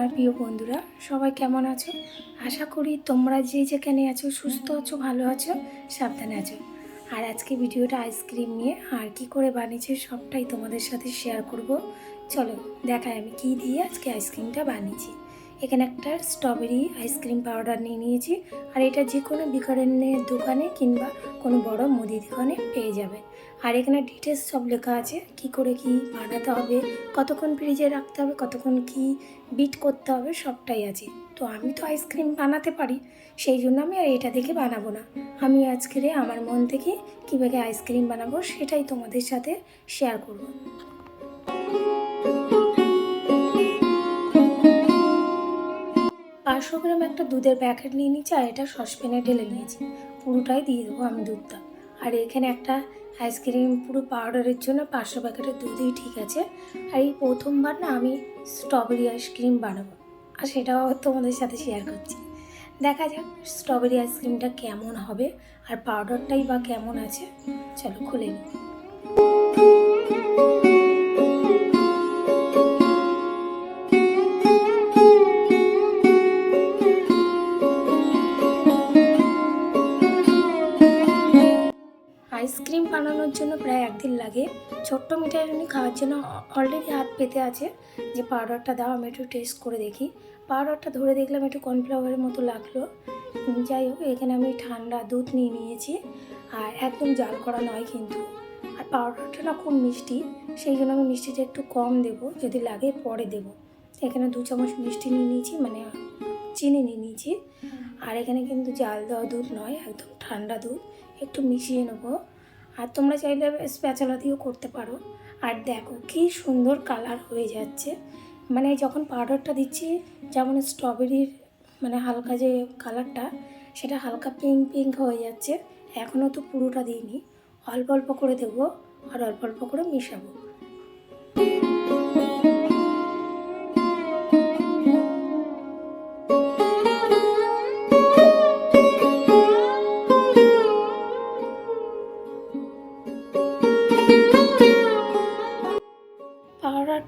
আমার প্রিয় বন্ধুরা, সবাই কেমন আছো? আশা করি তোমরা যে যেখানে আছো, সুস্থ আছো, ভালো আছো, সাবধানে আছো। আর আজকে ভিডিওটা আইসক্রিম নিয়ে আর কি করে বানিয়েছে সবটাই তোমাদের সাথে শেয়ার করব। চলো, দেখাই আমি কি দিয়ে আজকে আইসক্রিমটা বানিয়েছি। এখানে একটা স্ট্রবেরি আইসক্রিম পাউডার নিয়ে নিয়েছি। আর এটা যে কোনো বিকারের দোকানে কিংবা কোনো বড় মুদি দোকানে পেয়ে যাবে। আর এখানে ডিটেলস সব লেখা আছে। কি করে কি বানাতে হবে, কতক্ষণ ফ্রিজে রাখতে হবে, কতক্ষণ কি বিট করতে হবে, সবটাই আছে। তো আমি তো আইসক্রিম বানাতে পারি, সেই জন্য আমি আর এটা দেখে বানাবো না। আমি আজকের আমার মন থেকে কীভাবে আইসক্রিম বানাবো সেটাই তোমাদের সাথে শেয়ার করব। পাঁচশো গ্রাম একটা দুধের প্যাকেট নিয়ে নিয়েছি আর এটা সসপ্যানে ঢেলে নিয়েছি। পুরোটাই দিয়ে দেবো আমি দুধটা। আর এখানে একটা আইসক্রিম পুরো পাউডারের জন্য পাঁচশো প্যাকেটের দুধই ঠিক আছে। আর এই প্রথমবার না আমি স্ট্রবেরি আইসক্রিম বানাবো। আর সেটাও তোমাদের সাথে শেয়ার করছি। দেখা যাক স্ট্রবেরি আইসক্রিমটা কেমন হবে আর পাউডারটাই বা কেমন আছে। চলো খুলে নিই। বানানোর জন্য প্রায় একদিন লাগে। ছোট্ট মিঠাই রানি খাওয়ার জন্য অলরেডি হাত পেতে আছে। যে পাউডারটা দাও, আমি একটু টেস্ট করে দেখি। পাউডারটা ধরে দেখলাম একটু কর্নফ্লাওয়ারের মতো লাগল। যাই হোক, এখানে আমি ঠান্ডা দুধ নিয়ে নিয়েছি। আর একদম জাল করা নয় কিন্তু। আর পাউডারটা না খুব মিষ্টি, সেই জন্য আমি মিষ্টিটা একটু কম দেবো। যদি লাগে পরে দেবো। এখানে দু চামচ মিষ্টি নিয়ে নিয়েছি মানে চিনি নিয়ে নিয়েছি। আর এখানে কিন্তু জাল দেওয়া দুধ নয়, একদম ঠান্ডা দুধ। একটু মিশিয়ে নেব। আর তোমরা চাইলে স্প্যাচালা দিয়েও করতে পারো। আর দেখো কি সুন্দর কালার হয়ে যাচ্ছে। মানে যখন পাউডারটা দিচ্ছি, যেমন স্ট্রবেরির মানে হালকা যে কালারটা সেটা হালকা পিঙ্ক পিঙ্ক হয়ে যাচ্ছে। এখনও তো পুরোটা দিইনি। অল্প অল্প করে দেবো আর অল্প অল্প করে মিশাবো।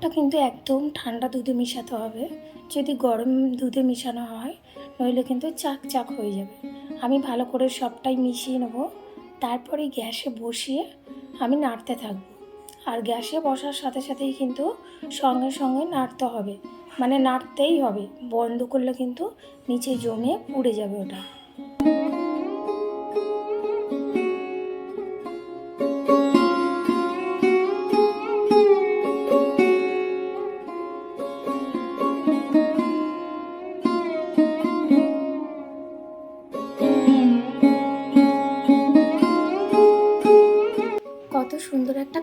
পাউডারটা কিন্তু একদম ঠান্ডা দুধে মেশাতে হবে। যদি গরম দুধে মেশানো হয়, নইলে কিন্তু চাক চাক হয়ে যাবে। আমি ভালো করে সবটাই মিশিয়ে নেব। তারপরে গ্যাসে বসিয়ে আমি নাড়তে থাকব। আর গ্যাসে বসার সাথে সাথেই কিন্তু সঙ্গে সঙ্গে নাড়তে হবে। মানে নাড়তেই হবে। বন্ধ করলে কিন্তু নিচে জমে পুড়ে যাবে ওটা।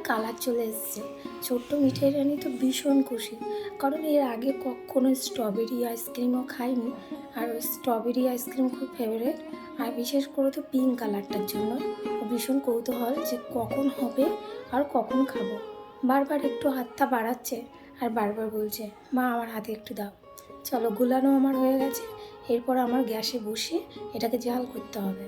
কালার চলে এসছে। ছোট্ট মিঠাই রানী তো ভীষণ খুশি। কারণ এর আগে কখনো স্ট্রবেরি আইসক্রিমও খাইনি আর ওই স্ট্রবেরি আইসক্রিম খুব ফেভারেট আর বিশেষ করে তো পিঙ্ক কালারটার জন্য। ভীষণ কৌতূহল যে কখন হবে আর কখন খাব। বারবার একটু হাতটা বাড়াচ্ছে আর বারবার বলছে, মা, আমার হাতে একটু দাও। চলো, গুলানো আমার হয়ে গেছে। এরপর আমার গ্যাসে বসিয়ে এটাকে জাল করতে হবে।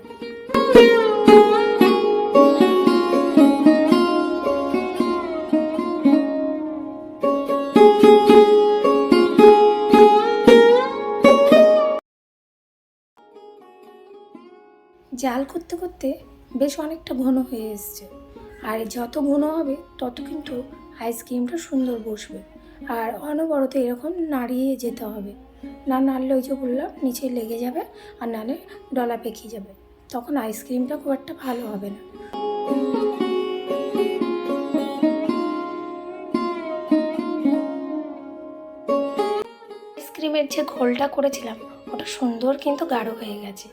জাল করতে করতে বেশ অনেকটা ঘন হয়ে এসছে। আর যত ঘন হবে, তত কিন্তু আইসক্রিমটা সুন্দর বসবে। আর অনবরত এরকম নাড়িয়ে যেতে হবে। না নাড়লে ওই যে বললাম, নিচে লেগে যাবে আর নালে ডলা পেকিয়ে যাবে। তখন আইসক্রিমটা খুব একটা ভালো হবে না। আইসক্রিমের যে ঘোলটা করেছিলাম, ওটা সুন্দর কিন্তু গাঢ় হয়ে গেছে।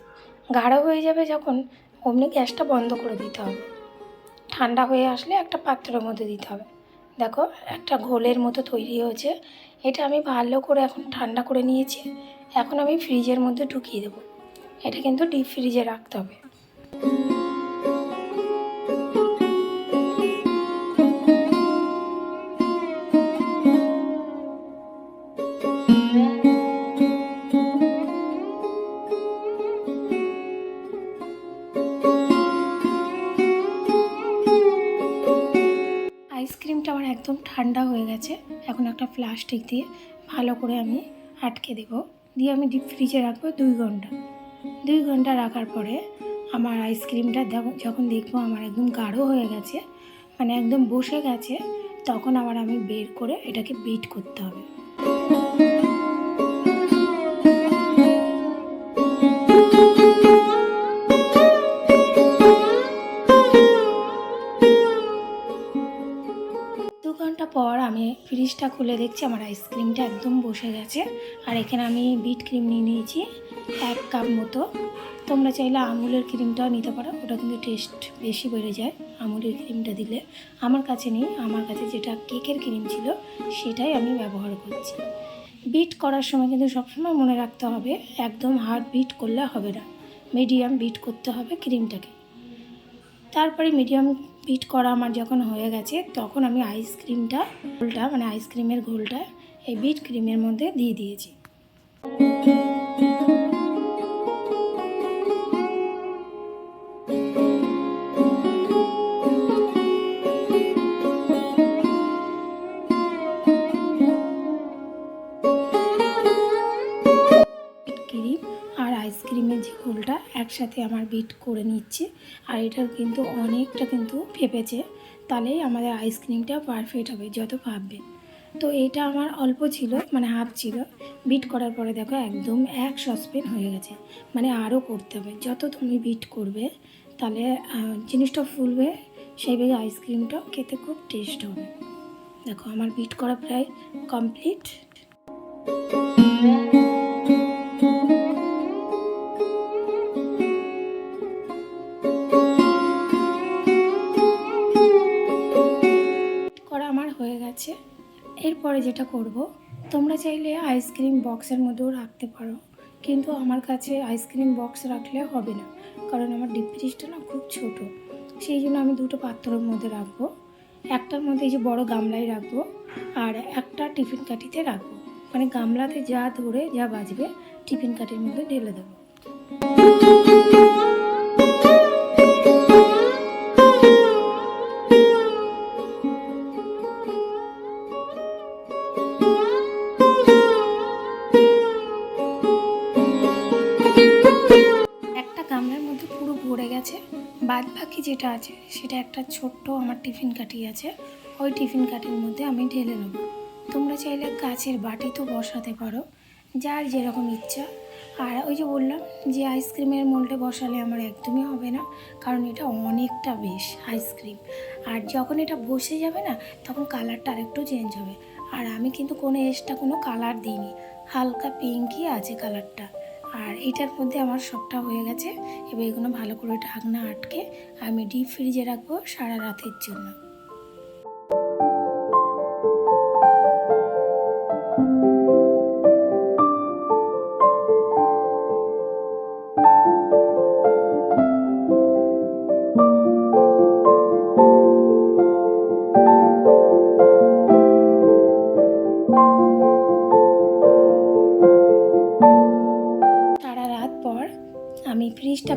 গাঢ় হয়ে যাবে যখন অমনি গ্যাসটা বন্ধ করে দিতে হবে। ঠান্ডা হয়ে আসলে একটা পাত্রের মধ্যে দিতে হবে। দেখো, একটা ঘোলের মতো তৈরি হয়েছে। এটা আমি ভালো করে এখন ঠান্ডা করে নিয়েছি। এখন আমি ফ্রিজের মধ্যে ঢুকিয়ে দেবো। এটা কিন্তু ডিপ ফ্রিজে রাখতে হবে। আইসক্রিমটা আমার একদম ঠান্ডা হয়ে গেছে। এখন একটা প্লাস্টিক দিয়ে ভালো করে আমি আটকে দেব। দিয়ে আমি ডিপ ফ্রিজে রাখব দুই ঘণ্টা। দুই ঘণ্টা রাখার পরে আমার আইসক্রিমটা যখন দেখব আমার একদম গাঢ় হয়ে গেছে মানে একদম বসে গেছে, তখন আবার আমি বের করে এটাকে বিট করতে হবে। ফ্রিজটা খুলে দেখছি, আমার আইসক্রিমটা একদম বসে গেছে। আর এখানে আমি বিট ক্রিম নিয়ে নিয়েছি, এক কাপ মতো। তোমরা চাইলে আমুলের ক্রিমটাও নিতে পারো, ওটা কিন্তু টেস্ট বেশি বেড়ে যায় আমুলের ক্রিমটা দিলে। আমার কাছে নেই, আমার কাছে যেটা কেকের ক্রিম ছিল, সেটাই আমি ব্যবহার করছি। বিট করার সময় কিন্তু সবসময় মনে রাখতে হবে, একদম হার্ড বিট করলে হবে না। মিডিয়াম বিট করতে হবে ক্রিমটাকে। তারপরে মিডিয়াম বিট করা আমার যখন হয়ে গেছে, তখন আমি আইসক্রিমটা ঘোলটা মানে আইসক্রিমের ঘোলটা, এই বিট ক্রিমের মধ্যে দিয়ে দিয়েছি। আইসক্রিমের যে ঘোলটা একসাথে আমার বিট করে নিচ্ছে। আর এটার কিন্তু অনেকটা কিন্তু ফেপেছে। তাহলেই আমাদের আইসক্রিমটা পারফেক্ট হবে, যত ভাববে তো এটা আমার অল্প ছিল মানে হাফ ছিল। বিট করার পরে দেখো একদম এক সসপেন হয়ে গেছে। মানে আরও করতে হবে। যত তুমি বিট করবে, তাহলে জিনিসটা ফুলবে সেইভাবে আইসক্রিমটাও খেতে খুব টেস্ট হবে। দেখো আমার বিট করা প্রায় কমপ্লিট এরপরে যেটা করব, তোমরা চাইলে আইসক্রিম বক্সের মধ্যেও রাখতে পারো, কিন্তু আমার কাছে আইসক্রিম বক্স রাখলে হবে না, কারণ আমার ডিপ ফ্রিজটা না খুব ছোট। সেই জন্য আমি দুটো পাত্রের মধ্যে রাখব, একটার মধ্যে এই যে বড় গামলায় রাখব, আর একটা টিফিন কাঠিতে রাখব। মানে গামলাতে যা ধরে যা বাজবে, টিফিন কাঠির মধ্যে ঢেলে দেবো। বাদ বাকি যেটা আছে, সেটা একটা ছোট্ট আমার টিফিন কাঠি আছে। ওই টিফিন কাঠির মধ্যে আমি ঢেলে নেব। তোমরা চাইলে গাছের বাটি তো বসাতে পারো, যার যেরকম ইচ্ছা। আর ওই যে বললাম যে আইসক্রিমের মোল্ডে বসালে আমার একদমই হবে না, কারণ এটা অনেকটা বেশ আইসক্রিম। আর যখন এটা বসে যাবে না, তখন কালারটা আরেকটু চেঞ্জ হবে। আর আমি কিন্তু কোনো এক্সট্রা কোনো কালার দিইনি, হালকা পিঙ্কই আছে কালারটা। আর এইটার মধ্যে আমার সবটা হয়ে গেছে। এবার এগুলো ভালো করে ঢাকনা আটকে আমি ডিপ ফ্রিজে রাখব সারা রাতের জন্য।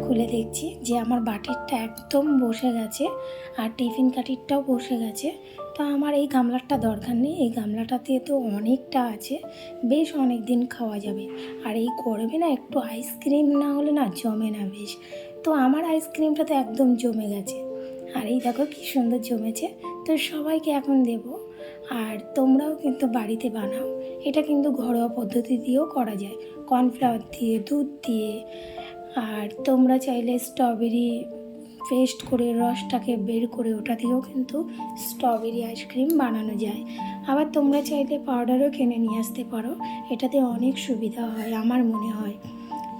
খুলে দেখছি যে আমার বাটিরটা একদম বসে গেছে আর টিফিন কাঠিরটাও বসে গেছে। তো আমার এই গামলাটা দরকার নেই। এই গামলাটাতে তো অনেকটা আছে। বেশ অনেক দিন খাওয়া যাবে। আর এই গরমে না একটু আইসক্রিম না হলে না জমে না বেশ। তো আমার আইসক্রিমটা তো একদম জমে গেছে। আর এই দেখো কি সুন্দর জমেছে। তো সবাইকে এখন দেব। আর তোমরাও কিন্তু বাড়িতে বানাও। এটা কিন্তু ঘরোয়া পদ্ধতি দিয়েও করা যায়। কর্নফ্লাওয়ার দিয়ে, দুধ দিয়ে আর তোমরা চাইলে স্ট্রবেরি পেস্ট করে রসটাকে বের করে ওটা দিয়েও কিন্তু স্ট্রবেরি আইসক্রিম বানানো যায়। আবার তোমরা চাইলে পাউডারও কিনে নিয়ে আসতে পারো, এটাতে অনেক সুবিধা হয় আমার মনে হয়।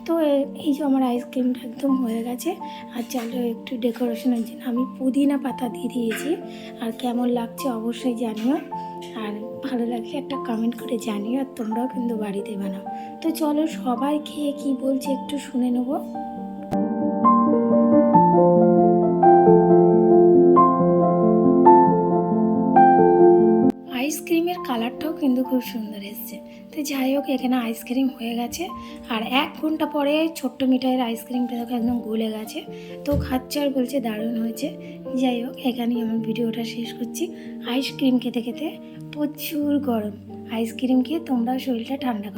তো এই যে আমার আইসক্রিমটা একদম হয়ে গেছে, আর চাইলে একটু ডেকোরেশনের জন্য আমি পুদিনা পাতা দিয়ে দিয়েছি, আর কেমন লাগছে অবশ্যই জানিও। আর ভালো লাগলে একটা কমেন্ট করে জানিও আর তোমরাও কিন্তু বাড়িতে বানাও। তো চলো সবাই খেয়ে কি বলছে একটু শুনে নেব। আইসক্রিমের কালারটাও কিন্তু খুব সুন্দর এসছে। তো যাই হোক, এখানে আইসক্রিম হয়ে গেছে। আর এক ঘণ্টা পরে ছোট্ট মিঠাইয়ের আইসক্রিমটা দেখো একদম গলে গেছে। তো খাচ্ছে আর বলছে দারুণ হয়েছে। যাই হোক, এখানেই আমার ভিডিওটা শেষ করছি। আইসক্রিম খেতে খেতে প্রচুর গরম। আইসক্রিম খেয়ে তোমরা শরীরটা ঠান্ডা